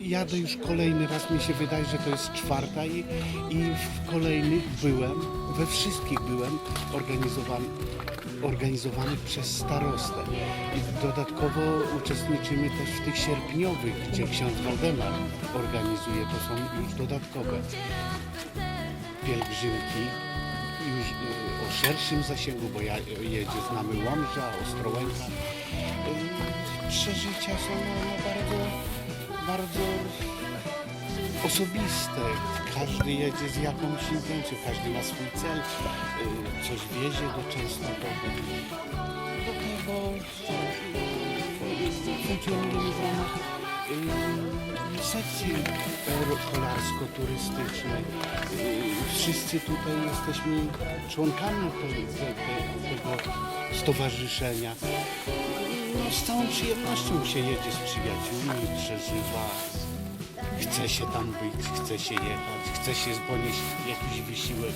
jadę już kolejny raz, mi się wydaje, że to jest czwarta i, i w kolejnych byłem, we wszystkich byłem organizowany, organizowanych przez starostę. I dodatkowo uczestniczymy też w tych sierpniowych, gdzie ksiądz Waldemar organizuje, to są już dodatkowe pielgrzymki już y, o szerszym zasięgu, bo ja, jedzie z nami Łomża, Ostrołęka. Przeżycia są no, no bardzo, bardzo osobiste. Każdy jedzie z jakąś intencją, każdy ma swój cel, y, coś wiezie do Częstochowy. Dlatego y, funkcjonujemy w ramach y, sekcji kolarsko-turystycznej. Wszyscy tutaj jesteśmy członkami te, te, te, tego stowarzyszenia. No, z całą przyjemnością się jedzie z przyjaciółmi, przeżywa. Chce się tam być, chce się jechać, chce się ponieść jakiś wysiłek.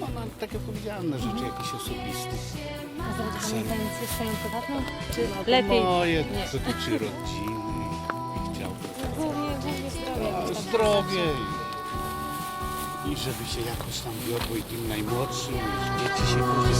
No, no tak jak powiedziałem, na rzeczy jakichś osobistych. A zrobić intencję swoją prywatną? Czy No, lepiej? Moje Nie. dotyczy rodziny i chciałbym. Głównie, głównie zdrowie. Jakoś tam zdrowie i żeby się jakoś tam wiodło i tym najmłodszym, dzieci się podzieliły.